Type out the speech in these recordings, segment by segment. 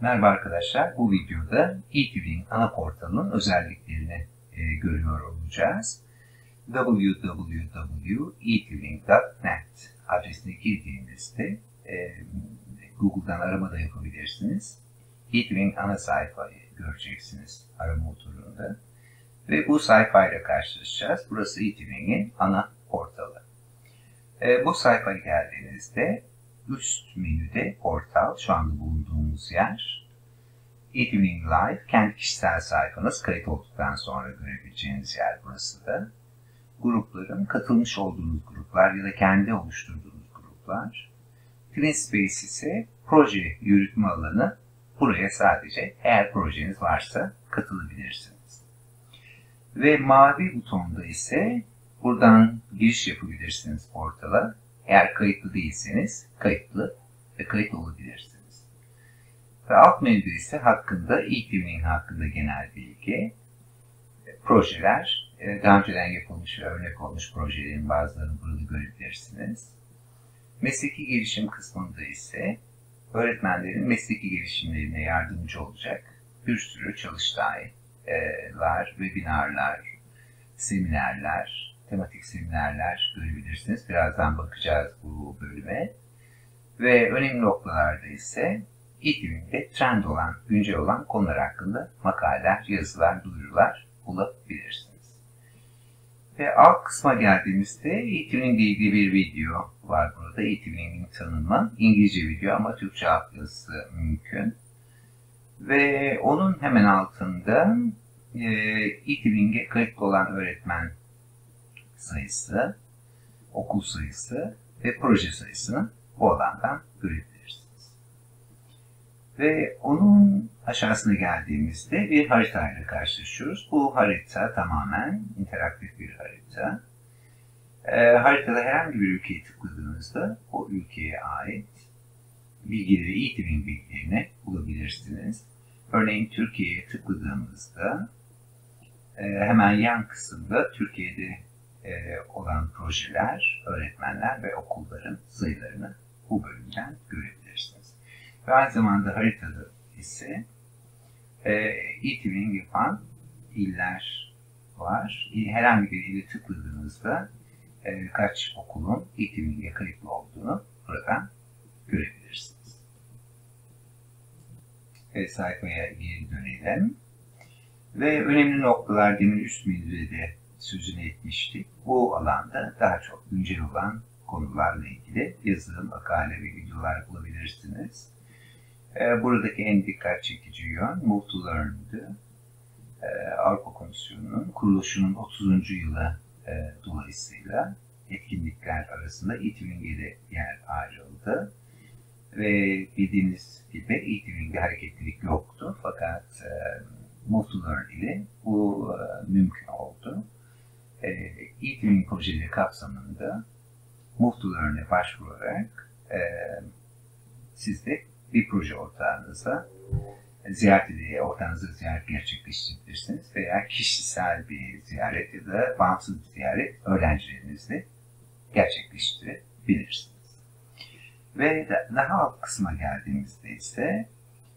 Merhaba arkadaşlar, bu videoda eTuring ana portalının özelliklerini e, görüyor olacağız. www.eturing.net adresine girdiğinizde e, Google'dan arama da yapabilirsiniz. eTuring ana sayfayı göreceksiniz arama motorunda. Ve bu sayfayla karşılaşacağız. Burası eTuring'in ana portalı. E, bu sayfaya geldiğinizde üst menüde portal, şu anda bulunduğumuz yer. eTuning Live, kendi kişisel sayfanız kayıt olduktan sonra görebileceğiniz yer burası da. Grupların, katılmış olduğunuz gruplar ya da kendi oluşturduğunuz gruplar. Space ise proje yürütme alanı. Buraya sadece eğer projeniz varsa katılabilirsiniz. Ve mavi butonda ise buradan giriş yapabilirsiniz portala eğer kayıtlı değilseniz kayıtlı ve kayıt olabilirsiniz. Ve alt menüde ise hakkında, e-tuning hakkında genel bilgi, projeler, e, daha önceden yapılmış ve örnek olmuş projelerin bazılarını burada görebilirsiniz. Mesleki gelişim kısmında ise öğretmenlerin mesleki gelişimlerine yardımcı olacak bir sürü çalıştaylar, webinarlar, seminerler, tematik seminerler görebilirsiniz. Birazdan bakacağız bu bölüme. Ve önemli noktalarda ise eğitiminde trend olan, güncel olan konular hakkında makaleler, yazılar, duyurular bulabilirsiniz. Ve alt kısma geldiğimizde eğitimle ilgili bir video var burada. Eğitiminin tanımı. İngilizce video ama Türkçe altyazısı mümkün. Ve onun hemen altında e, eğitimine kayıtlı olan öğretmen sayısı, okul sayısı ve proje sayısını bu alandan görebilirsiniz. Ve onun aşağısına geldiğimizde bir haritayla karşılaşıyoruz. Bu harita tamamen interaktif bir harita. E, haritada herhangi bir ülkeye tıkladığınızda o ülkeye ait bilgileri, eğitimin bilgilerini bulabilirsiniz. Örneğin Türkiye'ye tıkladığımızda e, hemen yan kısımda Türkiye'de e, olan projeler, öğretmenler ve okulların sayılarını bu bölümden görebilirsiniz. Ve aynı zamanda haritada ise e, e yapan iller var. Herhangi bir ili tıkladığınızda e, kaç okulun e kayıtlı olduğunu buradan görebilirsiniz. Ve sayfaya geri dönelim. Ve önemli noktalar demin üst menüde de sözünü etmiştik. Bu alanda daha çok güncel olan konularla ilgili yazılı makale ve videolar bulabilirsiniz. Ee, buradaki en dikkat çekici yön Move to Learn'dı. Ee, Avrupa Komisyonu'nun kuruluşunun 30. yılı e, dolayısıyla etkinlikler arasında de yer ayrıldı. Ve bildiğiniz gibi e-twing'de hareketlilik yoktu fakat e, Move to Learn ile bu e, mümkün e, e-twinning projeleri kapsamında Learn'e başvurarak e, siz de bir proje ortağınıza ziyaret diye ortağınızı ziyaret gerçekleştirebilirsiniz veya kişisel bir ziyaret ya da bağımsız bir ziyaret öğrencilerinizle gerçekleştirebilirsiniz. Ve daha alt kısma geldiğimizde ise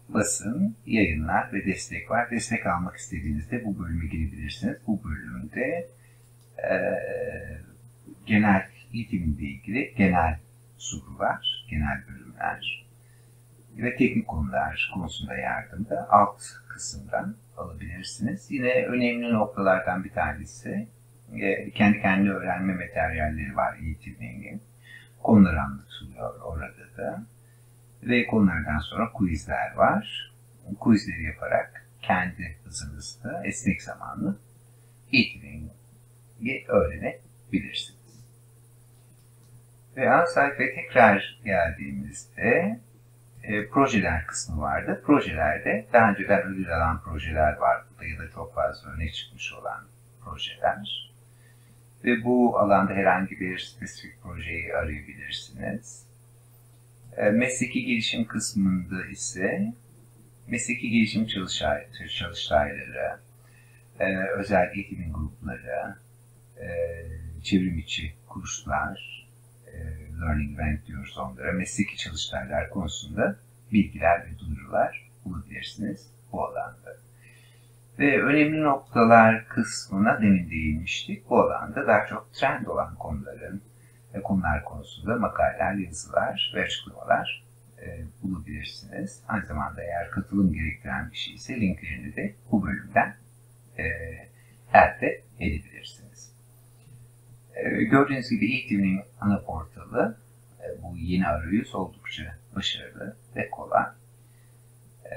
basın, yayınlar ve destek var. Destek almak istediğinizde bu bölüme girebilirsiniz. Bu bölümde e, genel eğitimle ilgili genel sorular, genel bölümler ve teknik konular konusunda yardımda alt kısımdan alabilirsiniz. Yine önemli noktalardan bir tanesi e, kendi öğrenme materyalleri var eğitimle Konular anlatılıyor orada da. Ve konulardan sonra quizler var. Quizleri yaparak kendi hızınızda esnek zamanlı eğitimin öğrenebilirsiniz. Ve ana sayfaya tekrar geldiğimizde e, projeler kısmı vardı. Projelerde daha önceden ödül alan projeler var burada ya da çok fazla öne çıkmış olan projeler. Ve bu alanda herhangi bir spesifik projeyi arayabilirsiniz. E, mesleki gelişim kısmında ise mesleki gelişim çalıştayları, e, özel eğitim grupları, e, çevrim içi kurslar, e, Learning Bank diyoruz onlara, mesleki çalıştaylar konusunda bilgiler ve duyurular bulabilirsiniz bu alanda. Ve önemli noktalar kısmına demin değinmiştik. Bu alanda daha çok trend olan konuların ve konular konusunda makaleler, yazılar ve açıklamalar e, bulabilirsiniz. Aynı zamanda eğer katılım gerektiren bir şey ise linklerini de bu bölümden e, elde edebilirsiniz. E, gördüğünüz gibi eğitimin ana portalı e, bu yeni arayüz oldukça başarılı ve kolay. E,